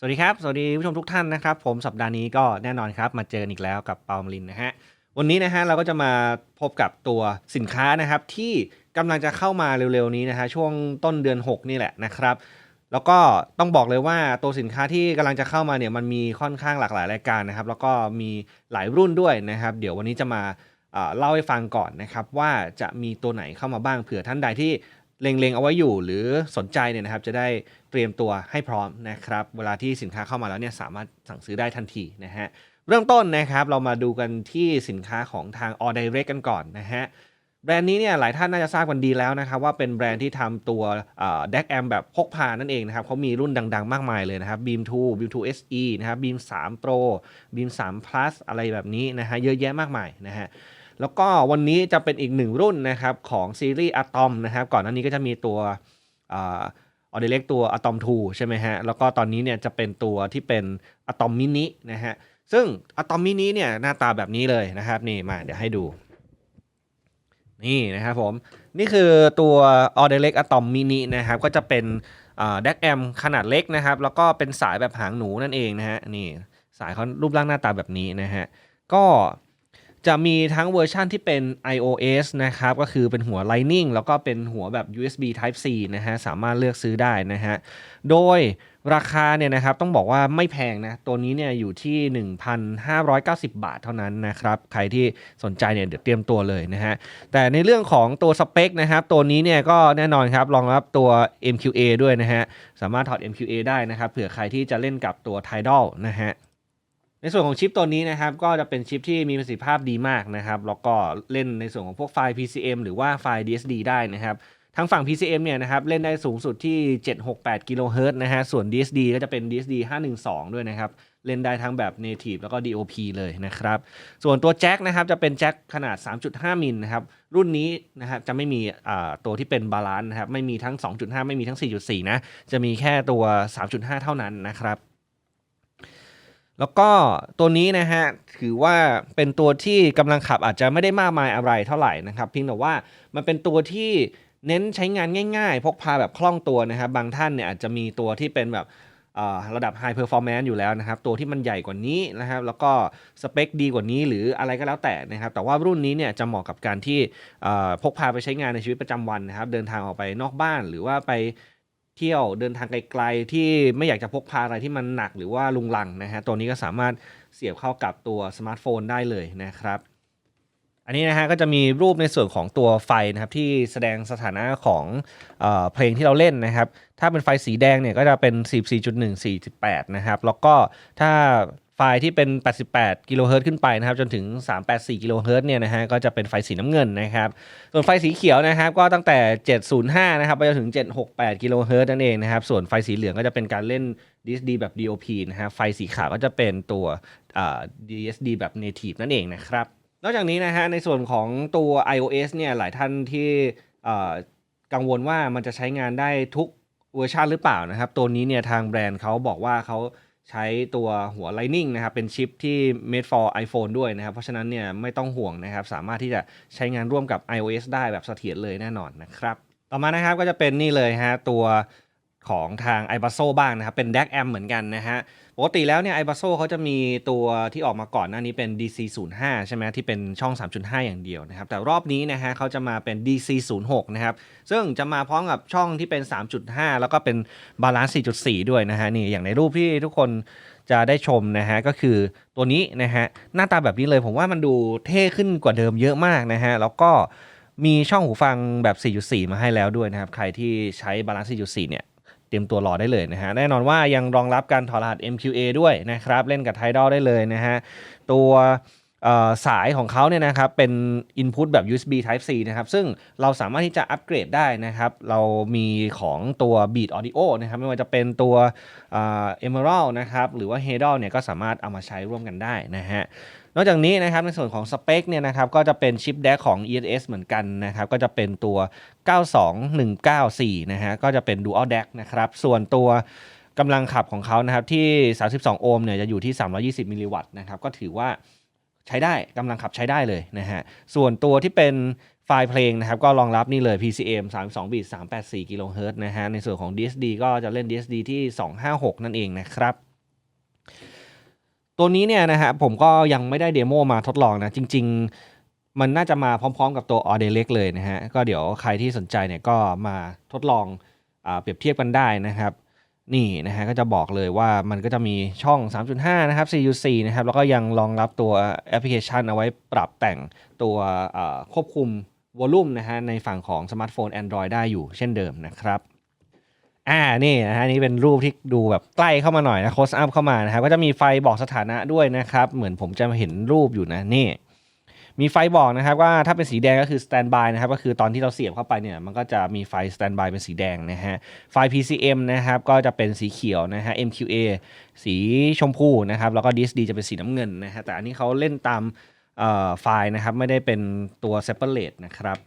สวัสดีครับ สวัสดีผู้ชมทุกท่านนะครับ ผมสัปดาห์นี้ก็แน่นอนครับ มาเจอกันอีกแล้วกับเปามลินนะฮะ วันนี้นะฮะเราก็จะมาพบกับตัวสินค้านะครับ ที่กำลังจะเข้ามาเร็วๆนี้นะฮะช่วงต้นเดือน 6 นี่แหละนะครับ แล้วก็ต้องบอกเลยว่าตัวสินค้าที่กำลังจะเข้ามาเนี่ยมันมีค่อนข้างหลากหลายรายการนะครับ แล้วก็มีหลายรุ่นด้วยนะครับ เดี๋ยววันนี้จะมาเล่าให้ฟังก่อนนะครับว่าจะมีตัวไหนเข้ามาบ้างเผื่อท่านใดที่ เล็งๆเอาไว้อยู่หรือสนใจเนี่ยนะครับจะได้เตรียมตัวให้พร้อมนะครับเวลาที่สินค้าเข้ามาแล้วเนี่ยสามารถสั่งซื้อได้ทันทีนะฮะเริ่มต้นนะครับเรามาดูกันที่สินค้าของทาง All Direct กันก่อนนะฮะแบรนด์นี้เนี่ยหลายท่านน่าจะทราบกันดีแล้วนะครับว่าเป็นแบรนด์ที่ทำตัวแดกแอมแบบพกพานั่นเองนะครับเขามีรุ่นดังๆ มากมายเลยนะครับ Beam 2 Beam 2 SE นะครับ Beam 3 Pro Beam 3 Plus อะไรแบบนี้นะฮะเยอะแยะมากมายนะฮะ แล้วก็วันนี้จะเป็นอีกหนึ่งรุ่นนะครับของซีรีส์ Atom นะครับก่อนหน้านี้ก็จะมีตัวออเดเล็กตัว Atom 2ใช่ไหมฮะแล้วก็ตอนนี้เนี่ยจะเป็นตัวที่เป็น Atom Mini นะฮะซึ่งอะตอมมินิเนี่ยหน้าตาแบบนี้เลยนะครับนี่มาเดี๋ยวให้ดู นี่นะครับผม นี่คือตัว a u d e l e c Atom Mini นะครับก็จะเป็นแดกแอมขนาดเล็กนะครับ แล้วก็เป็นสายแบบหางหนูนั่นเองนะฮะนี่สายเขารูปร่างหน้าตาแบบนี้นะฮะก็ จะมีทั้งเวอร์ชั่นที่เป็น iOS นะครับ ก็คือเป็นหัว Lightning แล้วก็เป็นหัวแบบ USB Type C นะฮะ สามารถเลือกซื้อได้นะฮะ โดยราคาเนี่ยนะครับต้องบอกว่าไม่แพงนะ ตัวนี้เนี่ยอยู่ที่ 1,590 บาทเท่านั้นนะครับ ใครที่สนใจเนี่ยเดี๋ยวเตรียมตัวเลยนะฮะ แต่ในเรื่องของตัวสเปคนะครับ ตัวนี้เนี่ยก็แน่นอนครับรองรับตัว MQA ด้วยนะฮะ สามารถถอด MQA ได้นะครับ เผื่อใครที่จะเล่นกับตัว Tidal นะฮะ ในส่วนของชิปตัวนี้นะครับก็จะเป็นชิปที่มีประสิทธิภาพดีมากนะครับแล้วก็เล่นในส่วนของพวกไฟล์ PCM หรือว่าไฟล์ DSD ได้นะครับทางฝั่ง PCM เนี่ยนะครับเล่นได้สูงสุดที่ 768กิโลเฮิรตซ์นะฮะส่วน DSD ก็จะเป็น DSD 512 ด้วยนะครับเล่นได้ทั้งแบบ Native แล้วก็ DOP เลยนะครับส่วนตัวแจ็คนะครับจะเป็นแจ็คขนาด 3.5 มิลนะครับรุ่นนี้นะครับจะไม่มีตัวที่เป็นบาลานซ์นะครับไม่มีทั้ง 2.5 ไม่มีทั้ง 4.4 นะจะมีแค่ตัว 3.5 เท่านั้นนะครับ แล้วก็ตัวนี้นะฮะถือว่าเป็นตัวที่กำลังขับอาจจะไม่ได้มากมายอะไรเท่าไหร่นะครับเพียงแต่ว่ามันเป็นตัวที่เน้นใช้งานง่ายๆ พกพาแบบคล่องตัวนะครับบางท่านเนี่ยอาจจะมีตัวที่เป็นแบบระดับ High Performance อยู่แล้วนะครับ ตัวที่มันใหญ่กว่านี้นะครับ แล้วก็สเปคดีกว่านี้หรืออะไรก็แล้วแต่นะครับ แต่ว่ารุ่นนี้เนี่ยจะเหมาะกับการที่พกพาไปใช้งานในชีวิตประจำวันนะครับ เดินทางออกไปนอกบ้านหรือว่าไป เที่ยวเดินทางไกลๆ ที่ไม่อยากจะพกพาอะไรที่มันหนักหรือว่าลุงลังนะฮะตัวนี้ก็สามารถเสียบเข้ากับตัวสมาร์ทโฟนได้เลยนะครับ อันนี้นะฮะก็จะมีรูปในส่วนของตัวไฟนะครับที่แสดงสถานะของเออเพลงที่เราเล่นนะครับ ถ้าเป็นไฟสีแดงเนี่ยก็จะเป็น 14.1 48 นะครับ แล้วก็ถ้า ไฟที่เป็น 88 กิโลเฮิรตซ์ขึ้นไปนะครับ จนถึง 384 กิโลเฮิรตซ์เนี่ยนะฮะ ก็จะเป็นไฟสีน้ำเงินนะครับ ส่วนไฟสีเขียวนะครับ ก็ตั้งแต่ 705 นะครับ ไปจนถึง 768 กิโลเฮิรตซ์นั่นเองนะครับ ส่วนไฟสีเหลืองก็จะเป็นการเล่น DSD แบบ DOP นะฮะ ไฟสีขาวก็จะเป็นตัว DSD แบบ Native นั่นเองนะครับ นอกจากนี้นะฮะ ในส่วนของตัว iOS เนี่ย หลายท่านที่กังวลว่ามันจะใช้งานได้ทุกเวอร์ชันหรือเปล่านะครับ ตัวนี้เนี่ยทางแบรนด์เขาบอกว่าเขา ใช้ตัวหัว Lightning นะครับ เป็นชิปที่ made for iPhone ด้วยนะครับ เพราะฉะนั้นเนี่ยไม่ต้องห่วงนะครับ สามารถที่จะใช้งานร่วมกับ iOS ได้แบบเสถียรเลยแน่นอนนะครับ ต่อมานะครับก็จะเป็นนี่เลยฮะตัว ของทาง i b a s o บ้างนะครับ เป็น DAC Amp เหมือนกันนะฮะ ปกติแล้วเนี่ย i b a s o เขาจะมีตัวที่ออกมาก่อนหน้านี้เป็น DC 0 5ใช่ไหมที่เป็นช่อง 3.5 อย่างเดียวนะครับ แต่รอบนี้นะฮะเขาจะมาเป็น DC 0 6นะครับ ซึ่งจะมาพร้อมกับช่องที่เป็น 3.5 แล้วก็เป็นบาลานซ์ 4.4 ด้วยนะฮะนี่อย่างในรูปที่ทุกคนจะได้ชมนะฮะก็คือตัวนี้นะฮะหน้าตาแบบนี้เลยผมว่ามันดูเท่ขึ้นกว่าเดิมเยอะมากนะฮะแล้วก็มีช่องหูฟังแบบ 4.4 มาให้แล้วด้วยนะครับ ใครที่ใช้บาลานซ์ 4.4 เนี่ย เตรียมตัวรอได้เลยนะฮะแน่นอนว่ายังรองรับการถอดรหัส MQA ด้วยนะครับ เล่นกับ Tidal ได้เลยนะฮะตัวสายของเขาเนี่ยนะครับเป็น Input แบบ USB Type C นะครับ ซึ่งเราสามารถที่จะอัปเกรดได้นะครับ เรามีของตัว Beat Audio นะครับ ไม่ว่าจะเป็นตัว Emerald นะครับ หรือว่า h e d a l เนี่ยก็สามารถเอามาใช้ร่วมกันได้นะฮะ นอกจากนี้นะครับในส่วนของสเปคเนี่ยนะครับก็จะเป็นชิป DAC ของ ESS เหมือนกันนะครับก็จะเป็นตัว 92194 นะฮะก็จะเป็น Dual DAC นะครับส่วนตัวกำลังขับของเขานะครับที่ 32 โอห์มเนี่ยจะอยู่ที่ 320 มิลลิวัตต์นะครับก็ถือว่าใช้ได้กำลังขับใช้ได้เลยนะฮะส่วนตัวที่เป็นไฟล์เพลงนะครับก็รองรับนี่เลย PCM 32 บิต 384 กิโลเฮิรตซ์นะฮะในส่วนของ DSD ก็จะเล่น DSD ที่ 256 นั่นเองนะครับ ตัวนี้เนี่ยนะฮะผมก็ยังไม่ได้เดโมมาทดลองนะ จริง ๆ มันน่าจะมาพร้อมๆ กับตัว a u d e l e c เลยนะฮะ ก็เดี๋ยวใครที่สนใจเนี่ยก็มาทดลองอเปรียบเทียบกันได้นะครับ นี่นะฮะก็จะบอกเลยว่ามันก็จะมีช่อง 3.5 นะครับ4.4นะครับ แล้วก็ยังรองรับตัวแอปพลิเคชันเอาไว้ปรับแต่งตัวควบคุมวอลลุ่มนะฮะในฝั่งของสมาร์ทโฟน Android ได้อยู่เช่นเดิมนะครับ อ่านี่นะฮะนี่เป็นรูปที่ดูแบบใกล้เข้ามาหน่อยนะโคสอัพเข้ามานะครับก็จะมีไฟบอกสถานะด้วยนะครับ เหมือนผมจะเห็นรูปอยู่นะนี่ มีไฟบอกนะครับว่าถ้าเป็นสีแดงก็คือสแตนบายนะครับก็คือตอนที่เราเสียบเข้าไปเนี่ยมันก็จะมีไฟสแตนบายเป็นสีแดงนะฮะไฟ PCM นะครับก็จะเป็นสีเขียวนะฮะ MQA สีชมพูนะครับแล้วก็ DSD จะเป็นสีน้ำเงินนะฮะแต่อันนี้เขาเล่นตามเอ่อไฟล์นะครับไม่ได้เป็นตัว separate นะครับ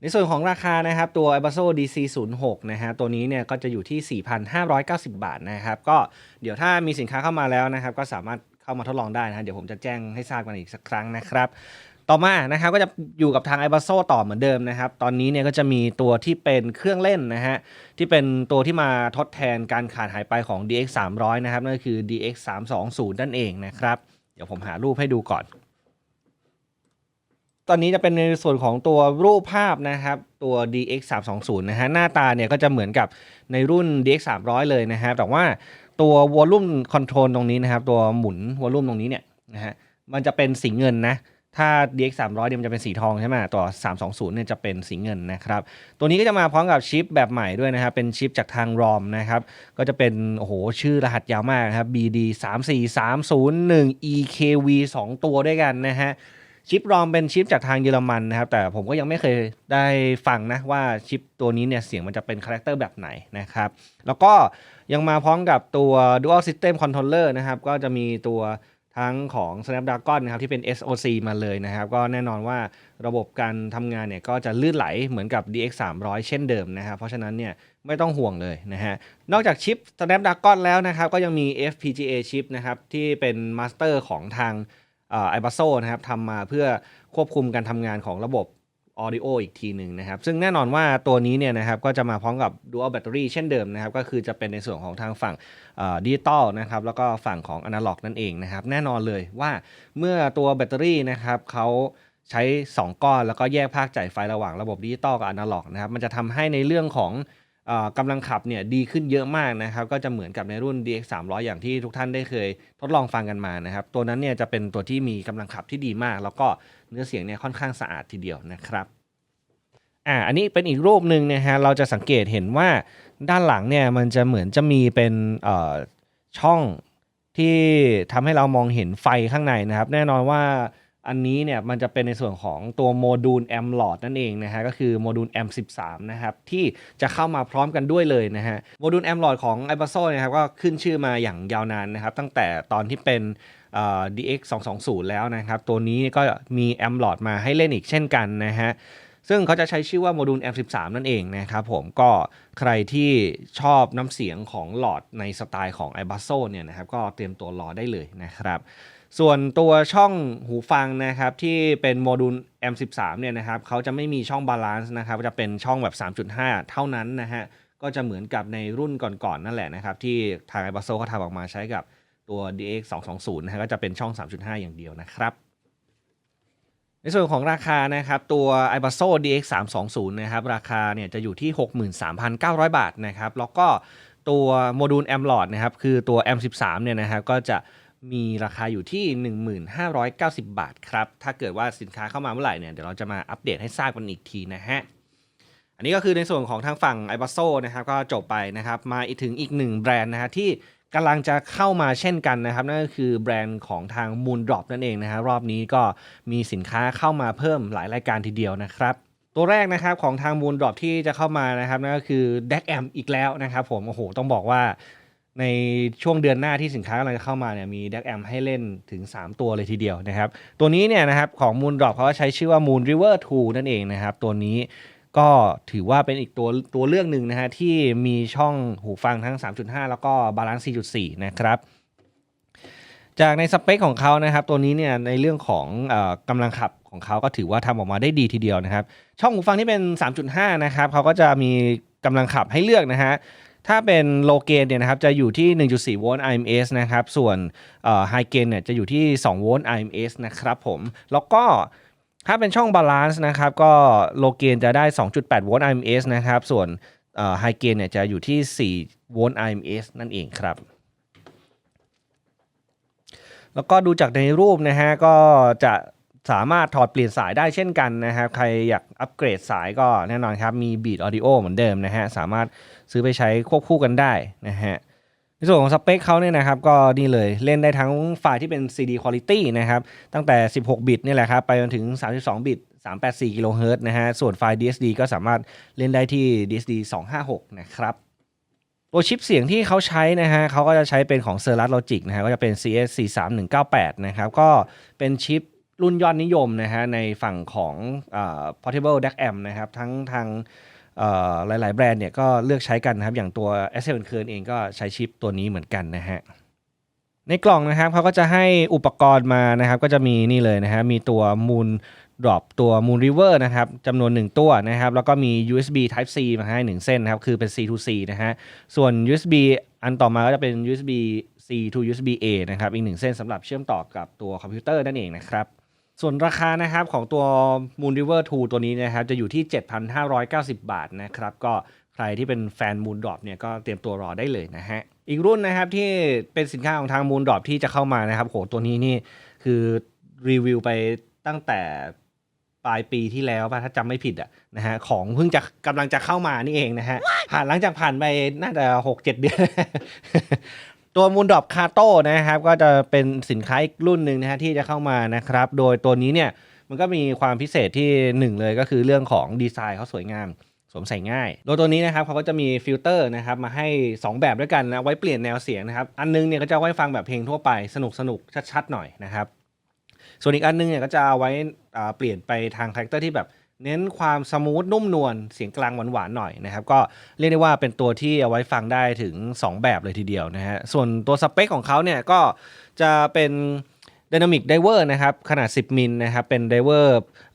ในส่วนของราคานะครับตัว i b a s o DC06 นะฮะตัวนี้เนี่ยก็จะอยู่ที่ 4,590 บาทนะครับก็เดี๋ยวถ้ามีสินค้าเข้ามาแล้วนะครับก็สามารถเข้ามาทดลองได้นะฮะเดี๋ยวผมจะแจ้งให้ทราบกันอีกสักครั้งนะครับต่อมานะครับก็จะอยู่กับทาง i b a s o ต่อเหมือนเดิมนะครับตอนนี้เนี่ยก็จะมีตัวที่เป็นเครื่องเล่นนะฮะที่เป็นตัวที่มาทดแทนการขาดหายไปของ DX 300นะครับนั่นก็คือ DX 320นั่นเองนะครับเดี๋ยวผมหารูปให้ดูก่อน ตอนนี้จะเป็นในส่วนของตัวรูปภาพนะครับ ตัว DX 320นะฮะหน้าตาเนี่ยก็จะเหมือนกับในรุ่น DX 300เลยนะครับแต่ว่าตัววอลลุ่มคอนโทรลตรงนี้นะครับ ตัวหมุนวอลลุ่มตรงนี้เนี่ยนะฮะมันจะเป็นสีเงินนะถ้า DX 300เนี่ยมันจะเป็นสีทองใช่ไหมตัว320เนี่ยจะเป็นสีเงินนะครับ ตัวนี้ก็จะมาพร้อมกับชิปแบบใหม่ด้วยนะครับ เป็นชิปจากทาง ROM นะครับ ก็จะเป็น โอ้โห ชื่อรหัสยาวมากนะครับ BD 34301 EKV 2 ตัวด้วยกันนะฮะ ชิปรอมเป็นชิปจากทางเยอรมันนะครับ แต่ผมก็ยังไม่เคยได้ฟังนะว่าชิปตัวนี้เนี่ยเสียงมันจะเป็นคาแรคเตอร์แบบไหนนะครับ แล้วก็ยังมาพร้อมกับตัว Dual System Controller นะครับ ก็จะมีตัวทั้งของ Snapdragon นะครับที่เป็น SoC มาเลยนะครับ ก็แน่นอนว่าระบบการทำงานเนี่ยก็จะลื่นไหลเหมือนกับ DX 300เช่นเดิมนะครับ เพราะฉะนั้นเนี่ยไม่ต้องห่วงเลยนะฮะ นอกจากชิป Snapdragon แล้วนะครับ ก็ยังมี FPGA ชิปนะครับที่เป็นมาสเตอร์ของทาง ไอบัสโซนะครับทำมาเพื่อควบคุมการทำงานของระบบ Audio อีกทีหนึ่งนะครับ ซึ่งแน่นอนว่าตัวนี้เนี่ยนะครับก็จะมาพร้อมกับ Dual Battery เช่นเดิมนะครับ ก็คือจะเป็นในส่วนของทางฝั่งดิจิตอลนะครับ แล้วก็ฝั่งของ Analog นั่นเองนะครับ แน่นอนเลยว่าเมื่อตัวแบตเตอรี่นะครับเขาใช้ 2 ก้อน แล้วก็แยกภาคจ่ายไฟระหว่างระบบดิจิตอลกับ Analog นะครับ มันจะทำให้ในเรื่องของ กำลังขับเนี่ยดีขึ้นเยอะมากนะครับ ก็จะเหมือนกับในรุ่น DX 300 อย่างที่ทุกท่านได้เคยทดลองฟังกันมานะครับ ตัวนั้นเนี่ยจะเป็นตัวที่มีกำลังขับที่ดีมาก แล้วก็เนื้อเสียงเนี่ยค่อนข้างสะอาดทีเดียวนะครับอ่าอันนี้เป็นอีกรูปหนึ่งนะฮะเราจะสังเกตเห็นว่าด้านหลังเนี่ยมันจะเหมือนจะมีเป็นเอ่อช่องที่ทำให้เรามองเห็นไฟข้างในนะครับ แน่นอนว่า อันนี้เนี่ยมันจะเป็นในส่วนของตัวโมดูลแอมหลอดนั่นเองนะฮะก็คือโมดูล M13 นะครับที่จะเข้ามาพร้อมกันด้วยเลยนะฮะโมดูลแอมหลอดของ i b a s o นะครับก็ขึ้นชื่อมาอย่างยาวนานนะครับตั้งแต่ตอนที่เป็นเอ่อ DX 220แล้วนะครับตัวนี้ก็มีแอมหลอดมาให้เล่นอีกเช่นกันนะฮะซึ่งเขาจะใช้ชื่อว่าโมดูล M13 นั่นเองนะครับผมก็ใครที่ชอบน้ำเสียงของหลอดในสไตล์ของ i b a s o เนี่ยนะครับก็เตรียมตัวรอได้เลยนะครับ ส่วนตัวช่องหูฟังนะครับที่เป็นโมดูล M13 เนี่ยนะครับเขาจะไม่มีช่องบาลานซ์นะครับจะเป็นช่องแบบ 3.5 เท่านั้นนะฮะก็จะเหมือนกับในรุ่นก่อนๆนั่นแหละนะครับที่ทาง i b a s o เขาทำออกมาใช้กับตัว DX 220นะฮะก็จะเป็นช่อง 3.5 อย่างเดียวนะครับในส่วนของราคานะครับตัว i b a s o DX 320นะครับราคาเนี่ยจะอยู่ที่ 63,900 บาทนะครับแล้วก็ตัวโมดูล M หลอดนะครับคือตัว M13 เนี่ยนะครับก็จะ มีราคาอยู่ที่ 1590 บาทครับ ถ้าเกิดว่าสินค้าเข้ามาเมื่อไหร่เนี่ยเดี๋ยวเราจะมาอัปเดตให้ทราบกันอีกทีนะฮะ อันนี้ก็คือในส่วนของทางฝั่ง i b a s o นะครับก็จบไปนะครับ มาอีกถึงอีกหนึ่งแบรนด์นะฮะที่กำลังจะเข้ามาเช่นกันนะครับ นั่นก็คือแบรนด์ของทาง Moon Drop นั่นเองนะฮะรอบนี้ก็มีสินค้าเข้ามาเพิ่มหลายรายการทีเดียวนะครับตัวแรกนะครับของทาง Moon Drop ที่จะเข้ามานะครับนั่นก็คือ DAC Amp อีกแล้วนะครับผมโอ้โหต้องบอกว่า ในช่วงเดือนหน้าที่สินค้ากำลังจะเข้ามาเนี่ยมี DAC Amp ให้เล่นถึง 3 ตัวเลยทีเดียวนะครับ ตัวนี้เนี่ยนะครับของ Moon Drop เขาก็ใช้ชื่อว่า Moon River 2 นั่นเองนะครับ ตัวนี้ก็ถือว่าเป็นอีกตัวตัวเลือกหนึ่งนะฮะที่มีช่องหูฟังทั้ง 3.5 แล้วก็บาลานซ์ 4.4 นะครับ จากในสเปคของเขานะครับ ตัวนี้เนี่ยในเรื่องของออกำลังขับของเขาก็ถือว่าทำออกมาได้ดีทีเดียวนะครับ ช่องหูฟังที่เป็น 3.5 นะครับเขาก็จะมีกำลังขับให้เลือกนะฮะ ถ้าเป็นโลเกนเนี่ยนะครับจะอยู่ที่ 1.4 โวลต์ IMS นะครับ ส่วนไฮเกนเนี่ยจะอยู่ที่ 2 โวลต์ IMS นะครับผม แล้วก็ถ้าเป็นช่องบาลานซ์นะครับ ก็โลเกนจะได้ 2.8 โวลต์ IMS นะครับ ส่วนไฮเกนเนี่ยจะอยู่ที่ 4 โวลต์ IMS นั่นเองครับ แล้วก็ดูจากในรูปนะฮะก็จะสามารถถอดเปลี่ยนสายได้เช่นกันนะครับ ใครอยากอัปเกรดสายก็แน่นอนครับ มี Beat Audio เหมือนเดิมนะฮะ สามารถ ซื้อไปใช้ควบคู่กันได้นะฮะในส่วนของสเปคเขาเนี่ยนะครับก็นี่เลยเล่นได้ทั้งไฟล์ที่เป็น CD Quality นะครับตั้งแต่ 16 บิตนี่แหละครับไปจนถึง 32 บิต 384กิโลเฮิรตซ์นะฮะส่วนไฟล์ DSD ก็สามารถเล่นได้ที่ DSD 256 นะครับตัวชิปเสียงที่เขาใช้นะฮะเขาก็จะใช้เป็นของ c e r a t Logic นะฮะก็จะเป็น CS 43198นะครับก็เป็นชิปรุ่นยอดนิยมนะฮะในฝั่งของอ่อ Portable DAC Amp นะครับทั้งทาง หลาย ๆ แบรนด์เนี่ยก็เลือกใช้กันนะครับ อย่างตัว s 7 k e r n เองก็ใช้ชิปตัวนี้เหมือนกันนะฮะในกล่องนะครับเขาก็จะให้อุปกรณ์มานะครับ ก็จะมีนี่เลยนะฮะมีตัว Moon Drop ตัว Moon River นะครับจำนวน 1 ตัวนะครับ แล้วก็มี USB Type C มาให้ 1 เส้นนะครับ คือเป็น C to C นะฮะส่วน USB อันต่อมาก็จะเป็น USB C to USB A นะครับ อีก 1 เส้นสำหรับเชื่อมต่อกับตัวคอมพิวเตอร์นั่นเองนะครับ ส่วนราคานะครับของตัว Moon River 2 ตัวนี้นะครับจะอยู่ที่ 7,590 บาทนะครับก็ใครที่เป็นแฟน Moon Drop เนี่ยก็เตรียมตัวรอได้เลยนะฮะอีกรุ่นนะครับที่เป็นสินค้าของทาง Moon Drop ที่จะเข้ามานะครับโหตัวนี้นี่คือรีวิวไปตั้งแต่ปลายปีที่แล้วป่ะถ้าจำไม่ผิดอะนะฮะของเพิ่งจะกำลังจะเข้ามานี่เองนะฮะผ่านหลังจากผ่านไปน่าจะ6-7เดือน ตัวมูลดอปคาโต้นะครับ ก็จะเป็นสินค้าอีกรุ่นหนึ่งนะฮะที่จะเข้ามานะครับ โดยตัวนี้เนี่ยมันก็มีความพิเศษที่หนึ่งเลยก็คือเรื่องของดีไซน์เขาสวยงามสวมใส่ง่าย โดยตัวนี้นะครับเขาก็จะมีฟิลเตอร์นะครับมาให้ 2 แบบด้วยกันนะไว้เปลี่ยนแนวเสียงนะครับ อันนึงเนี่ยก็จะไว้ฟังแบบเพลงทั่วไปสนุกสนุกชัดๆหน่อยนะครับ ส่วนอีกอันนึงเนี่ยก็จะเอาไว้เปลี่ยนไปทางคาแรคเตอร์ที่แบบ เน้นความสมูทนุ่มนวลเสียงกลางหวานๆหน่อยนะครับ ก็เรียกได้ว่าเป็นตัวที่เอาไว้ฟังได้ถึง 2 แบบเลยทีเดียวนะฮะส่วนตัวสเปคของเขาเนี่ยก็จะเป็น Dynamic Diver นะครับขนาด 10 มิลนะครับเป็น Diver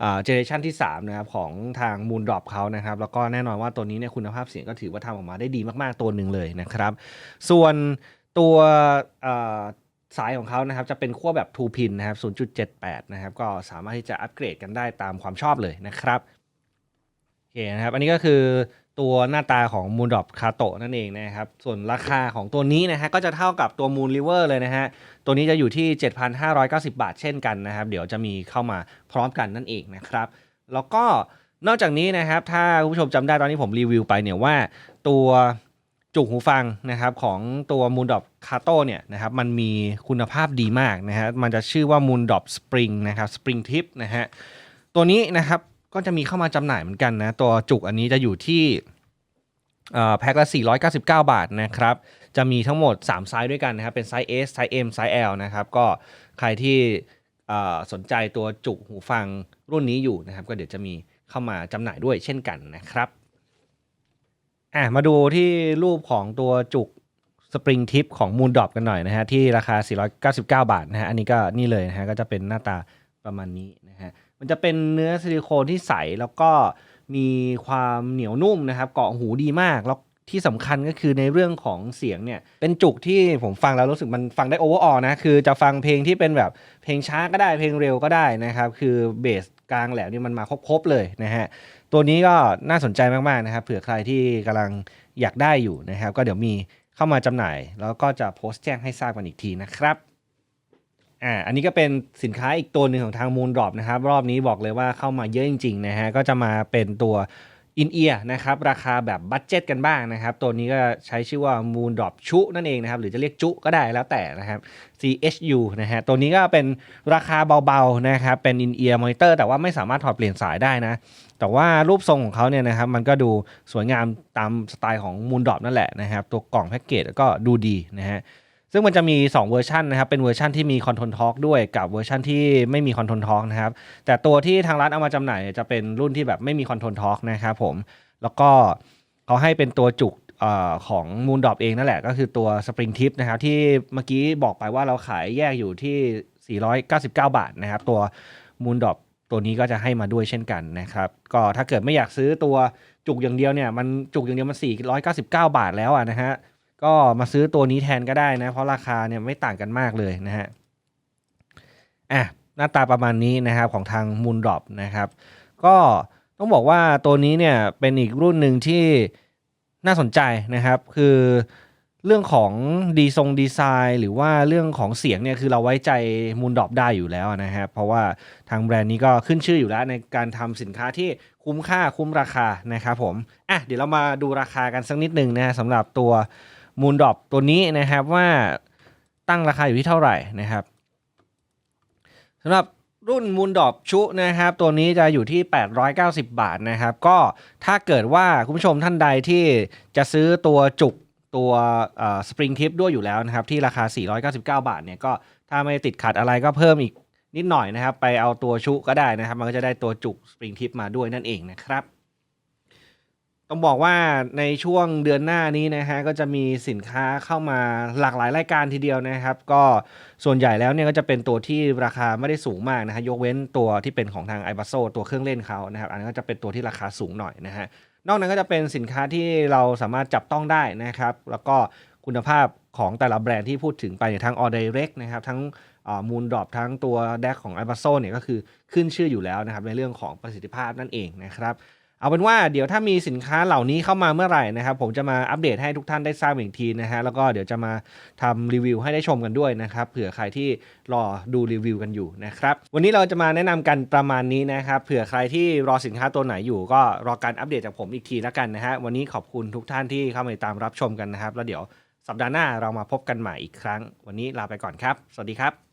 อ่าเจเนเรชันที่ 3 นะครับ ของทาง Moon Drop เขานะครับ แล้วก็แน่นอนว่าตัวนี้เนี่ยคุณภาพเสียงก็ถือว่าทำออกมาได้ดีมากๆตัวหนึ่งเลยนะครับ ส่วนตัวอ่า สายของเขานะครับจะเป็นขั้วแบบ2 pin นะครับ 0.78 นะครับ ก็สามารถที่จะอัปเกรดกันได้ตามความชอบเลยนะครับโอเคนะครับ อันนี้ก็คือตัวหน้าตาของ Moon Drop Kato นั่นเองนะครับ ส่วนราคาของตัวนี้นะฮะก็จะเท่ากับตัว Moon River เลยนะฮะ ตัวนี้จะอยู่ที่ 7,590 บาทเช่นกันนะครับ เดี๋ยวจะมีเข้ามาพร้อมกันนั่นเองนะครับ แล้วก็นอกจากนี้นะครับ ถ้าคุณผู้ชมจำได้ตอนนี้ผมรีวิวไปเนี่ยว่าตัว จุกหูฟังนะครับของตัว Moon Dop Kato เนี่ยนะครับมันมีคุณภาพดีมากนะฮะมันจะชื่อว่า Moon Dop Spring นะครับ Spring Tip นะฮะตัวนี้นะครับก็จะมีเข้ามาจำหน่ายเหมือนกันนะตัวจุกอันนี้จะอยู่ที่เอ่อแพ็คละ 499 บาทนะครับ จะมีทั้งหมด 3 ไซส์ด้วยกันนะครับ เป็นไซส์ S ไซส์ M ไซส์ L นะครับ ก็ใครที่เอ่อสนใจตัวจุกหูฟังรุ่นนี้อยู่นะครับ ก็เดี๋ยวจะมีเข้ามาจำหน่ายด้วยเช่นกันนะครับ อะมาดูที่รูปของตัวจุกสปริงทิปของ Moon Drop กันหน่อยนะฮะ ที่ราคา 499 บาทนะฮะ อันนี้ก็นี่เลยนะฮะ ก็จะเป็นหน้าตาประมาณนี้นะฮะ มันจะเป็นเนื้อซิลิโคนที่ใส แล้วก็มีความเหนียวนุ่มนะครับ เกาะหูดีมาก แล้วที่สำคัญก็คือในเรื่องของเสียงเนี่ย เป็นจุกที่ผมฟังแล้วรู้สึกมันฟังได้โอเวอร์ออนะ คือจะฟังเพลงที่เป็นแบบเพลงช้าก็ได้เพลงเร็วก็ได้นะครับ คือเบสกลางแหลมนี่มันมาครบๆเลยนะฮะ ตัวนี้ก็น่าสนใจมากๆนะครับ เผื่อใครที่กำลังอยากได้อยู่นะครับ ก็เดี๋ยวมีเข้ามาจำหน่าย แล้วก็จะโพสต์แจ้งให้ทราบกันอีกทีนะครับอ่าอันนี้ก็เป็นสินค้าอีกตัวหนึ่งของทางมูลดรอปนะครับ รอบนี้บอกเลยว่าเข้ามาเยอะจริง ๆ นะฮะก็จะมาเป็นตัว อินเอียร์นะครับราคาแบบบัตเจ็ตกันบ้างนะครับ ตัวนี้ก็ใช้ชื่อว่า Moon Drop ชุนั่นเองนะครับ หรือจะเรียกจุก็ได้แล้วแต่นะครับ CHU นะฮะตัวนี้ก็เป็นราคาเบาๆนะครับเป็นอินเอียร์มอนิเตอร์แต่ว่าไม่สามารถถอดเปลี่ยนสายได้นะ แต่ว่ารูปทรงของเขาเนี่ยนะครับมันก็ดูสวยงามตามสไตล์ของ Moon Drop นั่นแหละนะครับ ตัวกล่องแพ็กเกจก็ดูดีนะฮะ ซึ่งมันจะมี 2 เวอร์ชันนะครับ เป็นเวอร์ชันที่มีคอนโทรลทอ l k ด้วยกับเวอร์ชันที่ไม่มีคอนโทรลทอ l k นะครับ แต่ตัวที่ทางร้านเอามาจำหน่ายจะเป็นรุ่นที่แบบไม่มีคอนโทรลทอ l k นะครับผม แล้วก็เขาให้เป็นตัวจุกอของ Moon Drop เองนั่นแหละ ก็คือตัว Spring Tip นะครับ ที่เมื่อกี้บอกไปว่าเราขายแยกอยู่ที่ 499 บาทนะครับ ตัว Moon Drop ตัวนี้ก็จะให้มาด้วยเช่นกันนะครับ ก็ถ้าเกิดไม่อยากซื้อตัวจุกอย่างเดียวเนี่ยมันจุกอย่างเดียวมัน 499 บาทแล้วอะนะฮะ ก็มาซื้อตัวนี้แทนก็ได้นะ เพราะราคาเนี่ยไม่ต่างกันมากเลยนะฮะอะหน้าตาประมาณนี้นะครับของทาง Moon Drop นะครับ ก็ต้องบอกว่าตัวนี้เนี่ยเป็นอีกรุ่นหนึ่งที่น่าสนใจนะครับ คือเรื่องของดีทรงดีไซน์ หรือว่าเรื่องของเสียงเนี่ยคือเราไว้ใจมูลดอบได้อยู่แล้วนะครับเพราะว่าทางแบรนด์นี้ก็ขึ้นชื่ออยู่แล้วในการทำสินค้าที่คุ้มค่าคุ้มราคานะครับผมอะเดี๋ยวเรามาดูราคากันสักนิดหนึ่งนะฮะสำหรับตัว มูลดอบตัวนี้นะครับว่าตั้งราคาอยู่ที่เท่าไหร่นะครับสำหรับรุ่นมูลดอบชุนะครับ ตัวนี้จะอยู่ที่ 890 บาทนะครับ ก็ถ้าเกิดว่าคุณผู้ชมท่านใดที่จะซื้อตัวจุกตัวสปริงทิปด้วยอยู่แล้วนะครับ ที่ราคา 499 บาทเนี่ยก็ถ้าไม่ติดขัดอะไรก็เพิ่มอีกนิดหน่อยนะครับ ไปเอาตัวชุก็ได้นะครับ มันก็จะได้ตัวจุกสปริงทิปมาด้วยนั่นเองนะครับ ต้องบอกว่าในช่วงเดือนหน้านี้นะฮะก็จะมีสินค้าเข้ามาหลากหลายรายการทีเดียวนะครับ ก็ส่วนใหญ่แล้วเนี่ยก็จะเป็นตัวที่ราคาไม่ได้สูงมากนะฮะยกเว้นตัวที่เป็นของทาง i b a s o ตัวเครื่องเล่นเขานะครับ อันนั้นก็จะเป็นตัวที่ราคาสูงหน่อยนะฮะนอกนั้นก็จะเป็นสินค้าที่เราสามารถจับต้องได้นะครับ แล้วก็คุณภาพของแต่ละแบรนด์ที่พูดถึงไปเนี่ยทั้ง All Direct นะครับทั้งมูลดรอปทั้งตัวแดกของ i b a s o เนี่ยก็คือขึ้นชื่ออยู่แล้วนะครับในเรื่องของประสิทธิภาพนั่นเองนะครับ เอาเป็นว่าเดี๋ยวถ้ามีสินค้าเหล่านี้เข้ามาเมื่อไหร่นะครับผมจะมาอัปเดตให้ทุกท่านได้ทราบอีกทีนะฮะแล้วก็เดี๋ยวจะมาทำรีวิวให้ได้ชมกันด้วยนะครับเผื่อใครที่รอดูรีวิวกันอยู่นะครับวันนี้เราจะมาแนะนำกันประมาณนี้นะครับเผื่อใครที่รอสินค้าตัวไหนอยู่ ก็รอการอัปเดตจากผมอีกทีแล้วกันนะฮะวันนี้ขอบคุณทุกท่านที่เข้ามาติดตามรับชมกันนะครับแล้วเดี๋ยวสัปดาห์หน้าเรามาพบกันใหม่อีกครั้ง วันนี้ลาไปก่อนครับ สวัสดีครับ